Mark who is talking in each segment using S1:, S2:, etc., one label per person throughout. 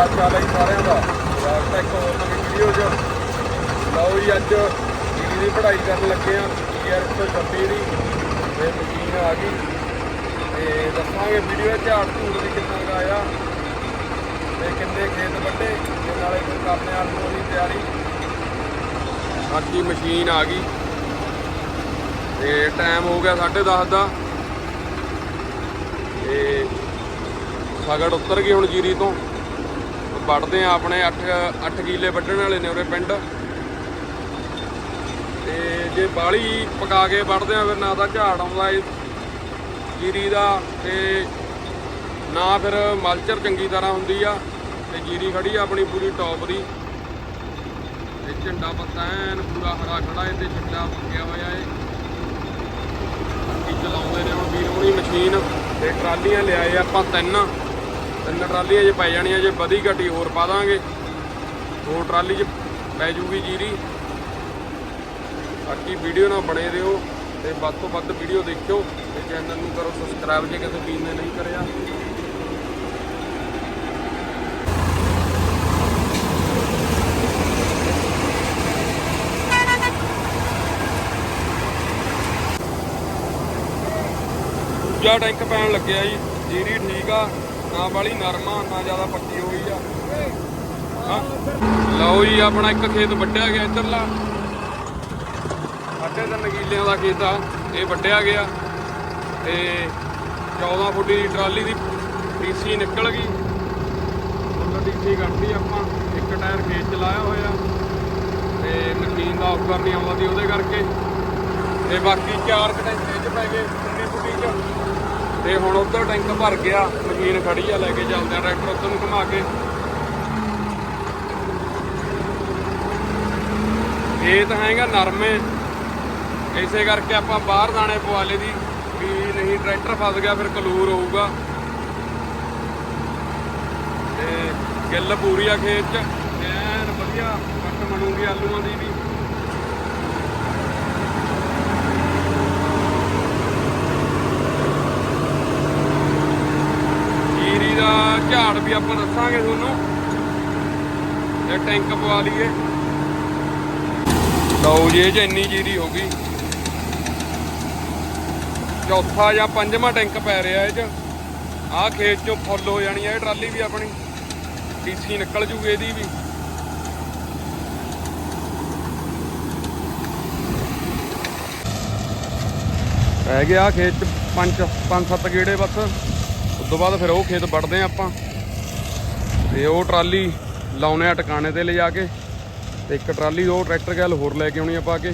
S1: ਹਾਲ ਚਾਲ ਸਾਰਿਆਂ ਦਾ। ਸਵਾਗਤ ਹੈ ਇੱਕ ਹੋਰ ਨਵੀਂ ਵੀਡੀਓ 'ਚ। ਲਓ ਜੀ ਅੱਜ ਜੀਰੀ ਦੀ ਪੜ੍ਹਾਈ ਕਰਨ ਲੱਗੇ ਆ। ਈਆਰ 126 ਦੀ। ਤੇ ਮਸ਼ੀਨ ਆ ਗਈ। ਤੇ ਦੱਸਾਂਗੇ ਵੀਡੀਓ ਝਾੜ ਝੂੜ ਵੀ ਕਿੰਨਾ ਕੁ ਆਇਆ। ਤੇ ਕਿੰਨੇ ਖੇਤ ਵੱਡੇ। ਤੇ ਨਾਲੇ ਫਿਰ ਕਰਨੇ ਆਲੂ ਦੀ ਤਿਆਰੀ। ਬਾਕੀ ਮਸ਼ੀਨ ਆ ਗਈ। ਤੇ ਟਾਈਮ ਹੋ ਗਿਆ 10:30 ਦਾ। ਤੇ ਸਗੜ ਉੱਤਰ ਗਈ ਹੁਣ ਜੀਰੀ ਤੋਂ। ਵੱਢਦੇ ਆ ਆਪਣੇ 8 8 ਕਿੱਲੇ ਵੱਢਣ ਵਾਲੇ ਨੇ ਉਰੇ ਪਿੰਡ। ਤੇ ਜੇ ਬਾਲੀ ਪਕਾ ਕੇ ਵੱਢਦੇ ਆ, ਫਿਰ ਨਾ ਤਾਂ ਝਾੜ ਆਉਂਦਾ ਏ, ਜੀਰੀ ਦਾ ਤੇ ਨਾ ਫਿਰ ਮਲਚਰ ਚੰਗੀ ਤਰ੍ਹਾਂ ਹੁੰਦੀ ਆ ਤੇ ਜੀਰੀ ਖੜੀ ਆ ਆਪਣੀ ਪੂਰੀ ਟੌਪ ਦੀ। ਤੇ ਝੰਡਾ ਪੱਤਾ ਐਨ ਪੂਰਾ ਹਰਾ ਖੜਾ ਏ ਤੇ ਝੰਡਾ ਪੱਕਿਆ ਹੋਇਆ ਏ। ਕੀ ਚਲਾਉਂਦੇ ਨੇ ਹੁਣ ਵੀਰ ਹੋਣੀ ਮਸ਼ੀਨ ਤੇ ਟਰਾਲੀਆਂ ਲਿਆਏ ਆਪਾਂ ਤਿੰਨ। ਤਿੰਨ ਟਰਾਲੀਆਂ ਜੇ ਪੈ ਜਾਣੀਆਂ ਜੇ ਵਧੀ ਘਟੀ ਹੋਰ ਪਾ ਦਾਂਗੇ। ਹੋਰ ਟਰਾਲੀ 'ਚ ਪੈ ਜੂਗੀ ਜੀਰੀ। ਬਾਕੀ ਵੀਡੀਓ ਨਾਲ ਬਣੇ ਰਹੋ ਤੇ ਵੱਧ ਤੋਂ ਵੱਧ ਵੀਡੀਓ ਦੇਖਿਓ ਤੇ ਚੈਨਲ ਨੂੰ ਕਰੋ ਸਬਸਕ੍ਰਾਈਬ ਜੇ ਕਿਸੇ ਵੀਰ ਨੇ ਨਹੀਂ ਕਰਿਆ। ਦੂਜਾ ਟੈਂਕ ਪੈਣ ਲੱਗਿਆ ਜੀ। ਜੀਰੀ ਠੀਕ ਆ। ਨਾ ਵਾਲੀ ਨਰਮ ਆ ਨਾ ਜ਼ਿਆਦਾ ਪੱਕੀ ਹੋਈ ਆ। ਹਾਂ। ਲਓ ਜੀ, ਆਪਣਾ ਇੱਕ ਖੇਤ ਵੱਢਿਆ ਗਿਆ ਇੱਧਰਲਾ। ਸਾਢੇ ਤਿੰਨ ਕਿੱਲਿਆਂ ਦਾ ਖੇਤ ਆ, ਇਹ ਵੱਢਿਆ ਗਿਆ। ਤੇ 14 ਫੁੱਟ ਦੀ ਟਰਾਲੀ ਦੀ ਡੀਸੀ ਨਿਕਲ ਗਈ। ਉਹਨਾਂ ਡੀਸੀ ਕੱਢਦੀ ਆਪਾਂ, ਇੱਕ ਟਾਇਰ ਖੇਤ ਚ ਲਾਇਆ ਹੋਇਆ। ਤੇ ਮਸ਼ੀਨ ਦਾ ਆਫਰ ਨਹੀਂ ਆਉਂਦਾ ਉਹਦੇ ਕਰਕੇ। ਤੇ ਬਾਕੀ ਚਾਰ ਕੁ ਚ ਪੈ ਗਏ 19 ਫੁੱਟੀ ਚ। ਤੇ ਹੁਣ ਉਧਰ ਟੈਂਕ ਭਰ ਗਿਆ, ਮਸ਼ੀਨ ਖੜੀ ਆ, ਲੈ ਕੇ ਚੱਲਦੇ ਆ ਟਰੈਕਟਰ ਉੱਧਰ ਨੂੰ ਘੁਮਾ ਕੇ। ਇਹ ਤਾਂ ਹੈਗਾ ਨਰਮੇ ਇਸੇ ਕਰਕੇ ਆਪਾਂ ਬਾਹਰ ਦਾਣੇ ਪਵਾਲੇ ਦੀ, ਵੀ ਨਹੀਂ ਟਰੈਕਟਰ ਫਸ ਗਿਆ, ਫਿਰ ਕਲੂਰ ਹੋਊਗਾ। ਤੇ ਗਿੱਲ ਪੂਰੀ ਆ ਖੇਤ ਚ। ਐਨ ਵਧੀਆ ਕੱਟ ਬਣੂਗੀ ਆਲੂਆਂ ਦੀ ਵੀ ਜੀਰੀ ਦਾ ਝਾੜ ਵੀ ਆਪਾਂ ਦੱਸਾਂਗੇ ਤੁਹਾਨੂੰ। ਤੇ ਟੈਂਕ ਪਵਾ ਲਈਏ। ਲਓ ਜੀ, ਇਹ ਇੰਨੀ ਜੀਰੀ ਹੋ ਗਈ। ਚੌਥਾ ਜਾਂ ਪੰਜਵਾਂ ਟੈਂਕ ਪੈ ਰਿਹਾ ਇਹ 'ਚ। ਆਹ ਖੇਤ 'ਚੋਂ ਫੁੱਲ ਹੋ ਜਾਣੀ ਹੈ ਇਹ ਟਰਾਲੀ ਵੀ ਆਪਣੀ। ਡੀਸੀ ਨਿਕਲ ਜੂਗੀ ਇਹਦੀ ਵੀ। ਰਹਿ ਗਿਆ ਖੇਤ 'ਚ ਪੰਜ ਪੰਜ ਸੱਤ ਗੇੜੇ ਬਸ। ਤੋਂ ਬਾਅਦ ਫਿਰ ਉਹ ਖੇਤ ਵੱਢਦੇ ਆ ਆਪਾਂ। ਤੇ ਉਹ ਟਰਾਲੀ ਲਾਉਨੇ ਆ ਟਿਕਾਣੇ ਤੇ ਲਿਜਾ ਕੇ। ਤੇ ਇੱਕ ਟਰਾਲੀ ਉਹ ਟਰੈਕਟਰ ਗੈਲ ਹੋਰ ਲੈ ਕੇ ਆਉਣੀ ਆ ਪਾ ਕੇ।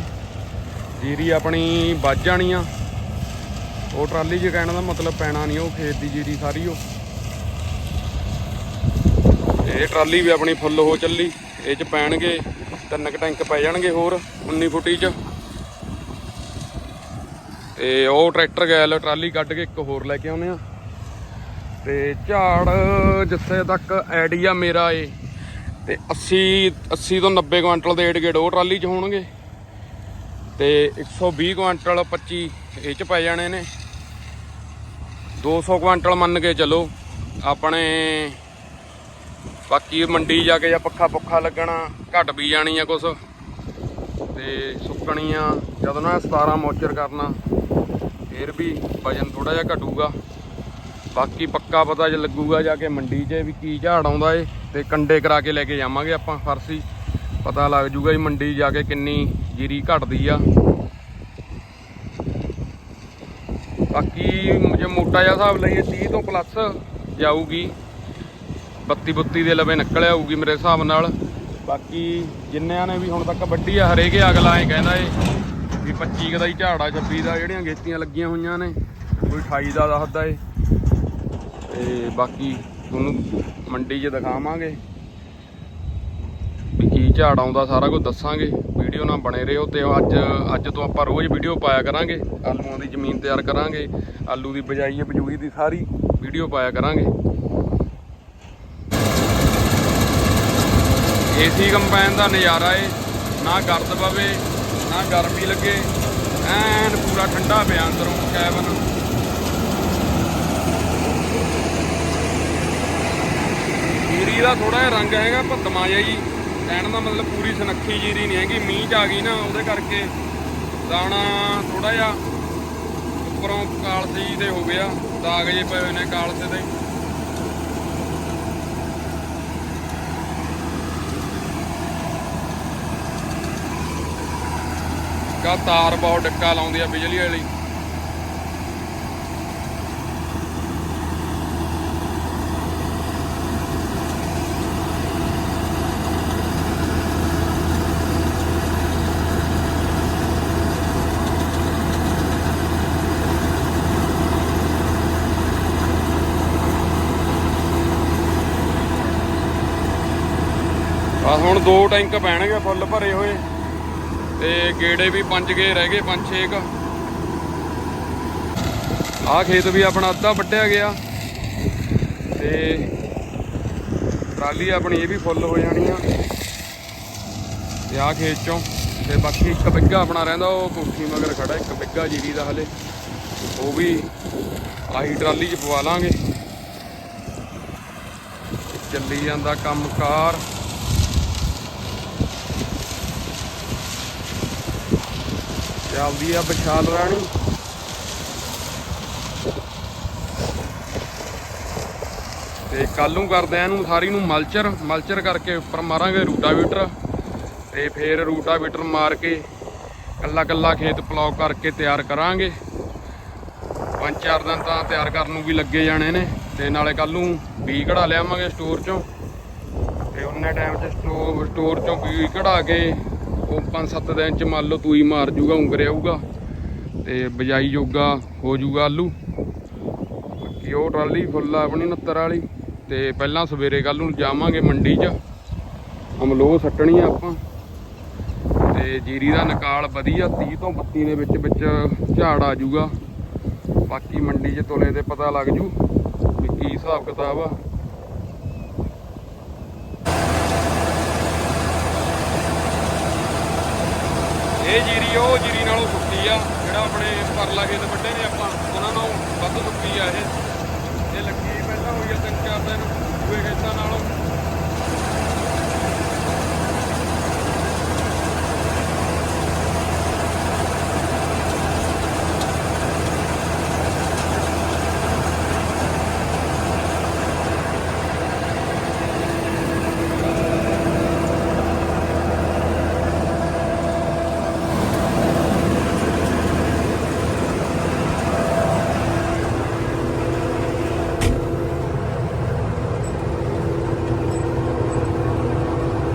S1: ਜੀਰੀ ਆਪਣੀ ਵੱਜ ਜਾਣੀ ਆ। ਉਹ ਟਰਾਲੀ 'ਚ ਕਹਿਣ ਦਾ ਮਤਲਬ ਪੈਣਾ ਨਹੀਂ, ਉਹ ਖੇਤ ਦੀ ਜੀਰੀ ਸਾਰੀ ਉਹ। ਇਹ ਟਰਾਲੀ ਵੀ ਆਪਣੀ ਫੁੱਲ ਹੋ ਚੱਲੀ। ਇਹ 'ਚ ਪੈਣਗੇ, ਤਿੰਨ ਕੁ ਟੈਂਕ ਪੈ ਜਾਣਗੇ ਹੋਰ 19 ਫੁੱਟੀ 'ਚ। ਤੇ ਉਹ ਟਰੈਕਟਰ ਗੈਲ ਟਰਾਲੀ ਕੱਢ ਕੇ ਇੱਕ ਹੋਰ ਲੈ ਕੇ ਆਉਨੇ ਆ। ਤੇ ਝਾੜ ਜਿੱਥੇ ਤੱਕ ਆਈਡੀਆ ਮੇਰਾ ਏ, ਤੇ 80 80 ਤੋਂ 90 ਕੁਇੰਟਲ ਦੇ ਏਡ ਗੇੜ ਉਹ ਟਰਾਲੀ 'ਚ ਹੋਣਗੇ। ਤੇ 120 ਕੁਇੰਟਲ 25 ਇਹ 'ਚ ਪੈ ਜਾਣੇ ਨੇ। 200 ਕੁਇੰਟਲ ਮੰਨ ਕੇ ਚੱਲੋ, ਆਪਣੇ ਬਾਕੀ ਮੰਡੀ ਜਾ ਕੇ ਜਾਂ ਪੱਖਾ ਪੁੱਖਾ ਲੱਗਣਾ, ਘਟ ਵੀ ਜਾਣੀ ਆ ਕੁਛ। ਤੇ ਸੁੱਕਣੀ ਆ ਜਦੋਂ ਨਾ 17 ਮੋਚਰ ਕਰਨਾ, ਫੇਰ ਵੀ ਵਜਨ ਥੋੜਾ ਜਿਹਾ ਘਟੂਗਾ। ਬਾਕੀ ਪੱਕਾ ਪਤਾ ਜੇ ਲੱਗੂਗਾ ਜਾ ਕੇ ਮੰਡੀ 'ਚ ਵੀ ਕੀ ਝਾੜ ਆਉਂਦਾ ਏ, ਤੇ ਕੰਡੇ ਕਰਾ ਕੇ ਲੈ ਕੇ ਜਾਵਾਂਗੇ ਆਪਾਂ ਫਰਸੀ। ਪਤਾ ਲੱਗ ਜੂਗਾ ਜੀ ਮੰਡੀ ਜਾ ਕੇ ਕਿੰਨੀ ਜੀਰੀ ਘਟਦੀ ਆ। ਬਾਕੀ ਜੇ ਮੋਟਾ ਜਿਹਾ ਹਿਸਾਬ ਲਈਏ 30 ਤੋਂ ਪਲੱਸ ਜਾਊਗੀ। 32 32 ਦੇ ਲਵੇ ਨਿਕਲ ਆਊਗੀ ਮੇਰੇ ਹਿਸਾਬ ਨਾਲ। ਬਾਕੀ ਜਿੰਨਿਆਂ ਨੇ ਵੀ ਹੁਣ ਤੱਕ ਵੱਡੀ ਆ, ਹਰੇਕੇ ਅਗਲਾ ਐ ਕਹਿੰਦਾ ਏ ਵੀ 25 ਕੁ ਦਾ ਹੀ ਝਾੜਾ 26 ਦਾ, ਜਿਹੜੀਆਂ ਗੇਤੀਆਂ ਲੱਗੀਆਂ ਹੋਈਆਂ ਨੇ, ਕੋਈ 28 ਦਾ ਦੱਸਦਾ ਏ। ਤੇ ਬਾਕੀ ਤੁਹਾਨੂੰ ਮੰਡੀ 'ਚ ਦਿਖਾਵਾਂਗੇ ਵੀ ਕੀ ਝਾੜ ਆਉਂਦਾ, ਸਾਰਾ ਕੁਝ ਦੱਸਾਂਗੇ। ਵੀਡੀਓ ਨਾਲ ਬਣੇ ਰਹੋ ਤੇ ਅੱਜ ਅੱਜ ਤੋਂ ਆਪਾਂ ਰੋਜ਼ ਵੀਡੀਓ ਪਾਇਆ ਕਰਾਂਗੇ। ਆਲੂਆਂ ਦੀ ਜ਼ਮੀਨ ਤਿਆਰ ਕਰਾਂਗੇ, ਆਲੂ ਦੀ ਬਜਾਈ, ਬਜੂਈ ਦੀ ਸਾਰੀ ਵੀਡੀਓ ਪਾਇਆ ਕਰਾਂਗੇ। ਏਸੀ ਕੰਪੈਨ ਦਾ ਨਜ਼ਾਰਾ ਏ, ਨਾ ਗਰਦ ਪਵੇ, ਨਾ ਗਰਮੀ ਲੱਗੇ, ਐਨ ਪੂਰਾ ਠੰਡਾ ਪਿਆ ਅੰਦਰੋਂ ਕੈਬਨ। ਜੀਰੀ ਦਾ ਥੋੜਾ ਜਿਹਾ ਰੰਗ ਹੈਗਾ ਭੱਤਮਾ ਜਿਹਾ ਜੀ, ਕਹਿਣ ਦਾ ਮਤਲਬ ਪੂਰੀ ਸਨੱਖੀ ਜੀਰੀ ਨਹੀਂ ਹੈਗੀ, ਮੀਂਹ ਚ ਆ ਗਈ ਨਾ, ਉਹਦੇ ਕਰਕੇ ਦਾਣਾ ਥੋੜਾ ਜਿਹਾ ਉੱਪਰੋਂ ਕਾਲਸੇ ਜੀ ਤੇ ਹੋ ਗਿਆ ਦਾਗ ਜੇ ਪਏ ਹੋਏ ਨੇ ਕਾਲਸੇ ਤੇ ਕਾ ਤਾਰ ਬਹੁਤ ਡੱਕਾ ਲਾਉਂਦੀ ਆ ਬਿਜਲੀ ਵਾਲੀ। ਹੁਣ ਦੋ ਟੈਂਕ ਪੈਣਗੇ ਫੁੱਲ ਭਰੇ ਹੋਏ। ਤੇ ਗੇੜੇ ਵੀ ਪੰਜ ਗਏ ਰਹਿ ਗਏ, ਪੰਜ ਛੇ ਕ। ਆਹ ਖੇਤ ਵੀ ਆਪਣਾ ਅੱਧਾ ਵੱਢਿਆ ਗਿਆ। ਤੇ ਟਰਾਲੀ ਆਪਣੀ ਇਹ ਵੀ ਫੁੱਲ ਹੋ ਜਾਣੀ ਆ। ਤੇ ਆਹ ਖੇਤ ਚੋਂ, ਤੇ ਬਾਕੀ ਇੱਕ ਬਿੱਗਾ ਆਪਣਾ ਰਹਿੰਦਾ, ਉਹ ਕੋਠੀ ਮਗਰ ਖੜਾ, ਇੱਕ ਬਿੱਗਾ ਜੀਰੀ ਦਾ ਹਲੇ। ਉਹ ਵੀ ਆਹੀ ਟਰਾਲੀ 'ਚ ਪਵਾ ਲਾਂਗੇ। ਚੱਲੀ ਜਾਂਦਾ ਕੰਮਕਾਰ। ਚੱਲਦੀ ਆ ਵਿਸ਼ਾਲ ਰਾਣੀ। ਤੇ ਕੱਲ ਨੂੰ ਕਰਦੇ ਆ ਇਹਨੂੰ ਸਾਰੀ ਨੂੰ ਮਲਚਰ ਮਲਚਰ ਕਰਕੇ ਉੱਪਰ ਮਾਰਾਂਗੇ ਰੂਟਾਵੀਟਰ ਤੇ ਫੇਰ ਰੂਟਾਵੀਟਰ ਮਾਰ ਕੇ ਕੱਲਾ ਕੱਲਾ ਖੇਤ ਪਲਾਉ ਕਰਕੇ ਤਿਆਰ ਕਰਾਂਗੇ। ਪੰਜ ਚਾਰ ਦਿਨ ਤਾਂ ਤਿਆਰ ਕਰਨ ਨੂੰ ਵੀ ਲੱਗੇ ਜਾਣੇ ਨੇ। ਤੇ ਨਾਲੇ ਕੱਲ ਨੂੰ ਬੀ ਕਢਾ ਲਿਆਵਾਂਗੇ ਸਟੋਰ ਚੋਂ। ਤੇ ਉਹਨੇ ਟਾਈਮ 'ਚ ਸਟੋਰ ਸਟੋਰ ਚੋਂ ਬੀ ਕਢਾ ਕੇ ਉਹ 5-7 ਦਿਨ 'ਚ ਮੰਨ ਲਓ ਤੂਈ ਮਾਰ ਜੂਗਾ ਉਂਗਰ ਆਊਗਾ ਤੇ ਬਜਾਈ ਜੋਗਾ ਹੋ ਜੂਗਾ ਆਲੂ। ਬਾਕੀ ਉਹ ਟਰਾਲੀ ਫੁੱਲ ਆ ਆਪਣੀ 69 ਵਾਲੀ ਤੇ ਪਹਿਲਾਂ ਸਵੇਰੇ ਕੱਲ ਨੂੰ ਜਾਵਾਂਗੇ ਮੰਡੀ 'ਚ। ਅਮਲੋ ਸੱਟਣੀ ਆ ਆਪਾਂ। ਤੇ ਜੀਰੀ ਦਾ ਨਿਕਾਲ ਵਧੀਆ 30 ਤੋਂ 32 ਦੇ ਵਿੱਚ ਵਿੱਚ ਝਾੜ ਆ ਜੂਗਾ। ਬਾਕੀ ਮੰਡੀ 'ਚ ਤੁਲੇ ਤੇ ਪਤਾ ਲੱਗ ਜੂ ਵੀ ਕੀ ਹਿਸਾਬ ਕਿਤਾਬ ਆ। ਇਹ ਜੀਰੀ ਉਹ ਜੀਰੀ ਨਾਲੋਂ ਸੁੱਕੀ ਆ। ਜਿਹੜਾ ਆਪਣੇ ਪਰਲਾ ਖੇਤ ਵੱਡੇ ਨੇ ਆਪਾਂ, ਉਹਨਾਂ ਨਾਲੋਂ ਵੱਧ ਸੁੱਕੀ ਆ ਇਹ। ਇਹ ਲੱਗੀ ਪਹਿਲਾਂ ਹੋਈ ਆ ਤਿੰਨ ਚਾਰ ਦਿਨ, ਦੂਏ ਖੇਤਾਂ ਨਾਲੋਂ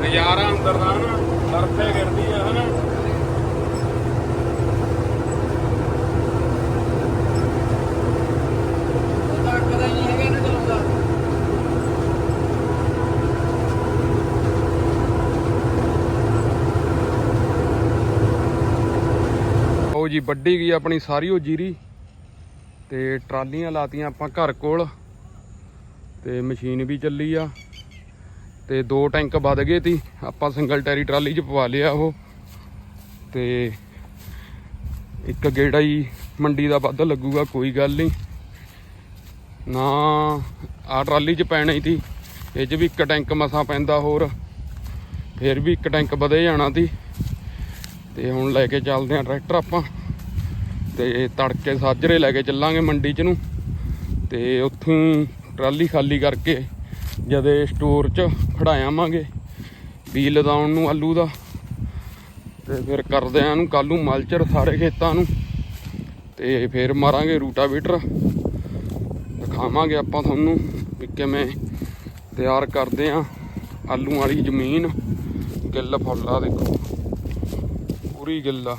S1: ਨਜ਼ਾਰਾ ਅੰਦਰ ਦਾ ਨਾ ਬਰਫੇ ਗਿਰਦੀ ਆ ਹਨਾ
S2: ਕਦਾ ਨਹੀਂ ਹੈਗਾ ਇਹਨਾਂ ਚਲਾਉਂਦਾ
S1: ਉਹ ਜੀ, ਵੱਡੀ ਗਈ ਆਪਣੀ ਸਾਰੀ ਉਹ ਜੀਰੀ ਤੇ ਟਰਾਲੀਆਂ ਲਾਤੀਆਂ ਆਪਾਂ ਘਰ ਕੋਲ ਤੇ ਮਸ਼ੀਨ ਵੀ ਚੱਲੀ ਆ ਤੇ ਦੋ ਟੈਂਕ ਵੱਧ ਗਏ ਤੀ। ਆਪਾਂ ਸਿੰਗਲ ਟੈਰੀ ਟਰਾਲੀ 'ਚ ਪਵਾ ਲਿਆ ਉਹ ਤੇ ਇੱਕ ਗੇੜਾ ਹੀ ਮੰਡੀ ਦਾ ਵੱਧ ਲੱਗੂਗਾ, ਕੋਈ ਗੱਲ ਨਹੀਂ। ਨਾ ਆ ਟਰਾਲੀ 'ਚ ਪੈਣਾ ਹੀ ਤੀ। ਇਹ 'ਚ ਵੀ ਇੱਕ ਟੈਂਕ ਮਸਾਂ ਪੈਂਦਾ ਹੋਰ, ਫਿਰ ਵੀ ਇੱਕ ਟੈਂਕ ਵਧੇ ਜਾਣਾ ਤੀ। ਤੇ ਹੁਣ ਲੈ ਕੇ ਚੱਲਦੇ ਆ ਟਰੈਕਟਰ ਆਪਾਂ। ਤੇ ਤੜਕੇ ਸਾਜਰੇ ਲੈ ਕੇ ਚੱਲਾਂਗੇ ਮੰਡੀ 'ਚ ਨੂੰ। ਤੇ ਉੱਥੋਂ ਟਰਾਲੀ ਖਾਲੀ ਕਰਕੇ ਜਦੇ ਸਟੋਰ 'ਚ ਖੜਾਇਆਵਾਂਗੇ ਬੀ ਲਦਾਉਣ ਨੂੰ ਆਲੂ ਦਾ। ਤੇ ਫਿਰ ਕਰਦੇ ਆ ਇਹਨੂੰ ਕੱਲ ਮਲਚਰ ਸਾਰੇ ਖੇਤਾਂ ਨੂੰ। ਤੇ ਫਿਰ ਮਾਰਾਂਗੇ ਰੂਟਾਵੀਟਰ। ਦਿਖਾਵਾਂਗੇ ਆਪਾਂ ਤੁਹਾਨੂੰ ਵੀ ਕਿਵੇਂ ਤਿਆਰ ਕਰਦੇ ਆ ਆਲੂ ਵਾਲੀ ਜ਼ਮੀਨ। ਗਿੱਲ ਫੁੱਲਾ ਦੇਖੋ। ਪੂਰੀ ਗਿੱਲ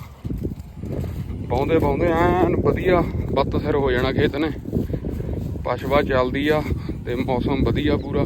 S1: ਆ ਪਾਉਂਦੇ ਪਾਉਂਦੇ ਐਨ ਵਧੀਆ, ਬੱਤ ਸਿਰ ਹੋ ਜਾਣਾ ਖੇਤ ਨੇ। ਪਸ਼ਵਾ ਚੱਲਦੀ ਆ ਤੇ ਮੌਸਮ ਵਧੀਆ ਪੂਰਾ।